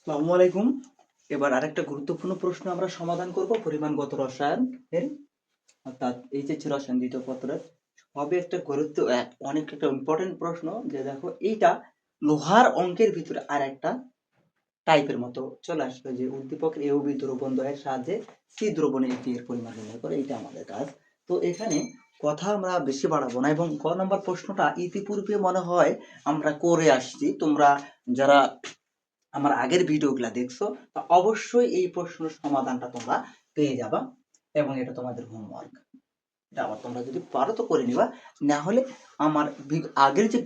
আসসালামু আলাইকুম। এবার আরেকটা গুরুত্বপূর্ণ প্রশ্ন আমরা সমাধান করব, পরিমাণগত রসায়ন এর। অর্থাৎ এইচএস রসায়ন দ্বিতীয় পত্রের। হবে একটা গুরুত্ব অনেক একটা ইম্পর্টেন্ট প্রশ্ন যে দেখো এইটা লোহার অঙ্কের ভিতরে আর একটা টাইপের মতো চলে আসবে যে উদ্দীপক এ বি দ্রবণ দয়ের সাহায্যে সি দ্রবণে একটি এর পরিমাণ নির্ণয় করে এটা আমাদের কাজ। তো এখানে কথা আমরা বেশি বাড়াবো না এবং ক নম্বর প্রশ্নটা ইতিপূর্বে মনে হয় আমরা করে আসছি। তোমরা যারা আমার আগের ভিডিওগুলা দেখছ অবশ্যই এই প্রশ্নের সমাধানটা তোমরা পেয়ে যাবা এবং এটা তোমাদের হোমওয়ার্ক এটা আবার তোমরা যদি পারো তো করে নিবা, না হলে আমার আগের যে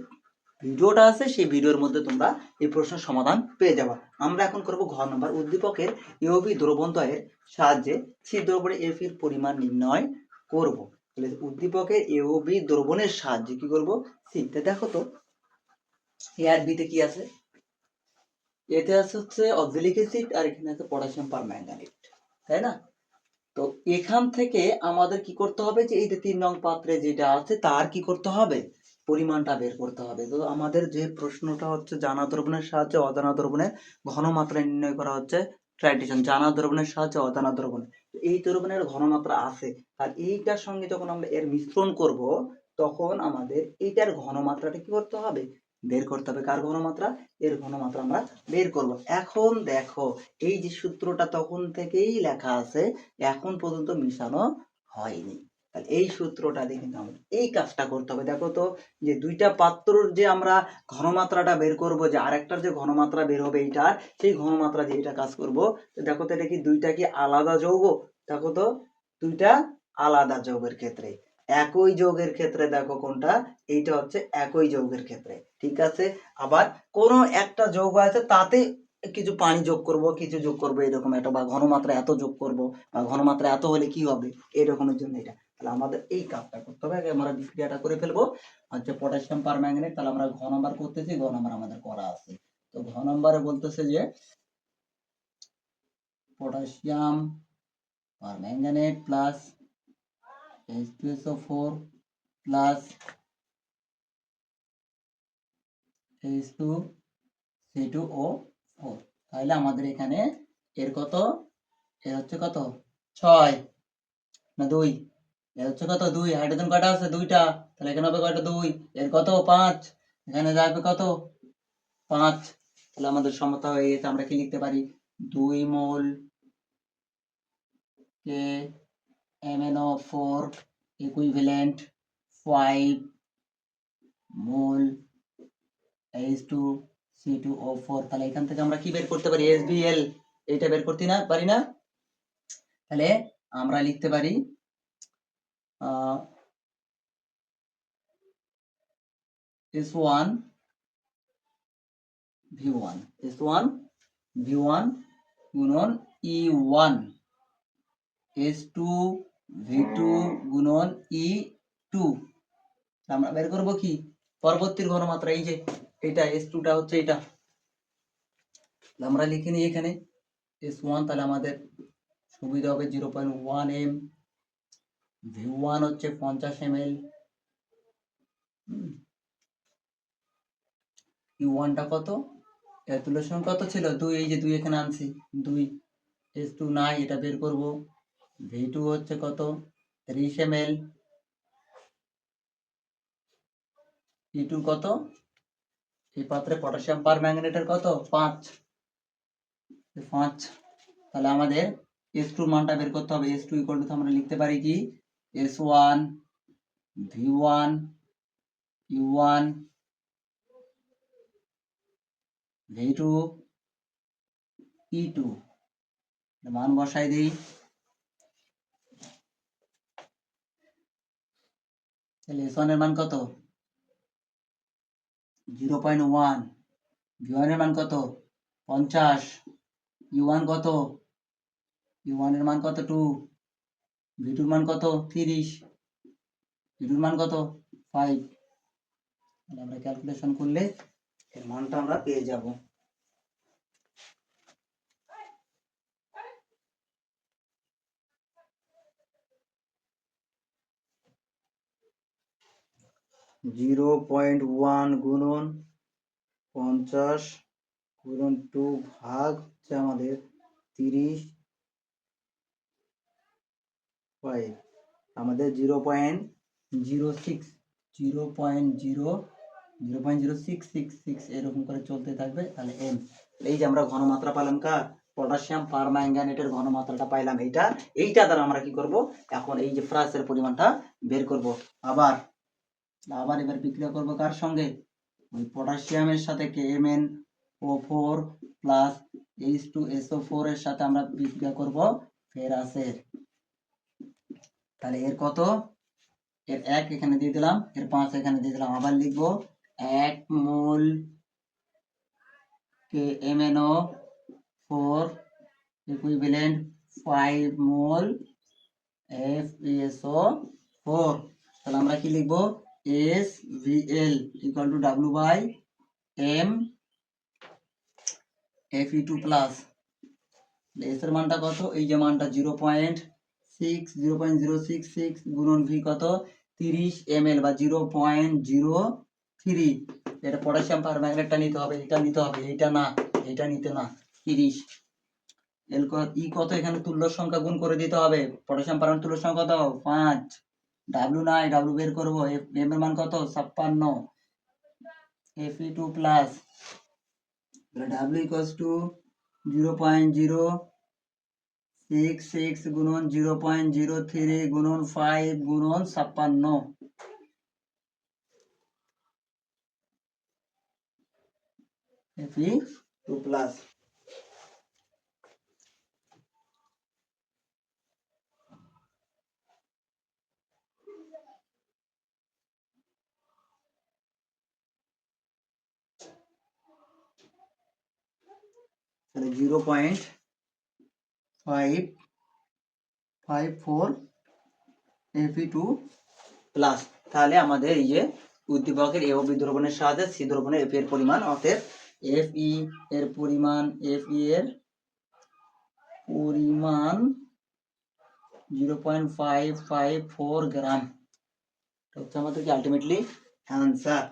ভিডিওটা আছে, সেই ভিডিওর মধ্যে তোমরা এই প্রশ্নের সমাধান পেয়ে যাবা। আমরা এখন করব ঘ নম্বর উদ্দীপকের ইওবি দ্রবণদ্বয়ের সাহায্যে সি দ্রবণে এফ এর পরিমাণ নির্ণয় করব। তাহলে উদ্দীপকের এওবি দ্রবণের সাহায্যে কি করব? সি দেখো তো এ আর বিতে কি আছে? এতে আছে হচ্ছে অক্সিলিক অ্যাসিড আর এখানে আছে পটাশিয়াম পারম্যাঙ্গানেট, তাই না? তো এখান থেকে আমাদের কি করতে হবে যে এই যে তিন নং পাত্রে যেটা আছে তার কি করতে হবে? পরিমাণটা বের করতে হবে। তো আমাদের যে প্রশ্নটা হচ্ছে জানা দ্রবণের সাহায্যে অজানা দ্রবণের ঘনমাত্রা নির্ণয় করা হচ্ছে ট্রাইটেশন জানা দ্রবণের সাহায্যে অজানা দ্রবণ। এই দ্রবণের ঘনমাত্রা আছে আর এইটার সঙ্গে যখন আমরা এর মিশ্রণ করব, তখন আমাদের এইটার ঘনমাত্রাটা কি করতে হবে? বের করতে হবে কার ঘনমাত্রা? এর ঘনমাত্রা আমরা বের করব। এখন দেখো, এই যে সূত্রটা তখন থেকেই লেখা আছে, এখন পর্যন্ত মিশানো হয়নি। তাহলে এই সূত্রটা দিয়ে কিন্তু আমাদের এই কাজটা করতে হবে। দেখো তো, যে দুইটা পাত্রর যে আমরা ঘনমাত্রাটা বের করব, যে আরেকটার যে ঘনমাত্রা বের হবে এইটার, সেই ঘনমাত্রা দিয়ে এটা কাজ করব। তো দেখো তো, এটা কি দুইটা কি আলাদা যৌগ? দেখো তো, দুইটা আলাদা যৌগের ক্ষেত্রে। একই যৌগের ক্ষেত্রে দেখো কোনটা? এইটা হচ্ছে একই যৌগের ক্ষেত্রে। ঠিক আছে? আবার কোনো একটা যৌগ আছে, তাতে কিছু পানি যোগ করব, কিছু যোগ করব এরকম একটা, বা ঘনমাত্রা এত যোগ করব, বা ঘনমাত্রা এত হলে কি হবে? এরকমের জন্য এটা। তাহলে আমাদের এই কাজটা করতে হবে। আগে আমরা বিক্রিয়াটা করে ফেলব। হচ্ছে পটাশিয়াম পারম্যাঙ্গানেট তাহলে আমরা ঘ নাম্বার করতেছি, ঘ নাম্বার আমাদের করা আছে। তো ঘ নাম্বারে বলতেছে যে potassium permanganate plus H2SO4 plus H2 C2O4 তাহলে আমাদের এখানে এর কত? এর হচ্ছে কত? ছয়। না, দুই। এর হচ্ছে কত? দুই। হাইড্রোজেন কয়টা আছে? দুইটা। তাহলে এখানে হবে কয়টা? দুই। এর কত? পাঁচ। এখানে যাবে কত? পাঁচ। তাহলে আমাদের সমতা হয়ে গেছে। আমরা কি লিখতে পারি? দুই মোল কে MnO4 equivalent 5 মোল H2 C2O4 তাহলে এখান থেকে আমরা কি বের করতে পারি? SBL এইটা বের করতে না পারি না? তাহলে আমরা লিখতে পারি আহ, S1 V1 S1 V1 গুণন E1 S2 V2 গুণন E2 আমরা বের করব কি? পরবর্তীর ঘনমাত্রা এই যে, এটা S2 টা হচ্ছে এটা। আমরা লিখে নিই এখানে S1 তাহলে আমাদের সুবিধা হবে zero point one M V one হচ্ছে পঞ্চাশ এম এল ইউ ওয়ানটা কত? এর তুলসন কত ছিল? দুই, এই যে দুই এখানে আনছি। দুই। এস টু নাই, এটা বের করব। ভি টু হচ্ছে কত? ত্রিশ এম এল ই টু কত? এই পাত্রে পটাশিয়াম পার ম্যাগনেটের কত? পাঁচ। পাঁচ। তাহলে আমাদের এস টুর মানটা বের করতে হবে। এস টু ইকুয়াল টু আমরা লিখতে পারি কি? S one V one U one V two E two মান বসাই দিই। তাহলে এর মান কত? Zero point one. ভি ওয়ানের মান কত? পঞ্চাশ। ইউ ওয়ান কত? ইউ ওয়ানের মান কত? টু। ভি টুর মান কত? তিরিশ। ভি টুর মান কত? ফাইভ। আমরা ক্যালকুলেশন করলে এর মানটা আমরা পেয়ে যাব। জিরো পয়েন্ট ওয়ান গুণন পঞ্চাশ গুণন টু ভাগ হচ্ছে আমাদের তিরিশ ফাইভ আমাদের zero point zero six, zero point zero zero point zero six six six এরকম করে চলতে থাকবে তাহলে এম এই যে আমরা ঘনমাত্রা পাইলাম কার? পটাশিয়াম পারম্যাঙ্গানেটের ঘনমাত্রাটা পাইলাম এইটা। এইটা দ্বারা আমরা কি করব? এখন এই যে ফ্রাসের পরিমাণটা বের করব। আবার আবার এবার বিক্রিয়া করব কার সঙ্গে? ওই পটাশিয়ামের সাথে K M N O four plus H two S O four এর সাথে আমরা বিক্রিয়া করব ফেরাসের। তাহলে এর কত? এর এক এখানে দিয়ে দিলাম, এর পাঁচ এখানে দিয়ে দিলাম। আবার লিখব এক mole K M N O four equivalent five mole F S O four তাহলে আমরা কি লিখব? S V L equal to W by M F E two plus S এর মানটা কত? এই যে মানটা zero point six zero point zero six six গুণন ভি কত? তিরিশ এম এল বা জিরো পয়েন্ট জিরো থ্রি এটা পটাশিয়াম পারম্যাগনেটটা নিতে হবে, এটা নিতে হবে, এটা না, এটা নিতে না, তিরিশ। এল ই কত? এখানে তুল্য সংখ্যা গুণ করে দিতে হবে। পটাশিয়াম পারমাণু তুল্য সংখ্যা কত? পাঁচ। ডাব্লু নাই ডাব্লু বের করব এম এর মান কত? ছাপ্পান্ন। F E two plus W equals two zero point zero six six গুণন জিরো পয়েন্ট জিরো থ্রি গুণন ফাইভ গুণন ছাপ্পান্ন। এফি টু প্লাস তাহলে zero point five five four, F E two plus তাহলে আমাদের এই যে উদ্দীপকের এ ও বি দ্রবণের সাহায্যে সি দ্রবণের এফ এর পরিমাণ, অতএব এফ ই এর পরিমাণ, এফ ই এর পরিমাণ zero point five five four gram. হচ্ছে আমাদের কি আলটিমেটলি অ্যান্সার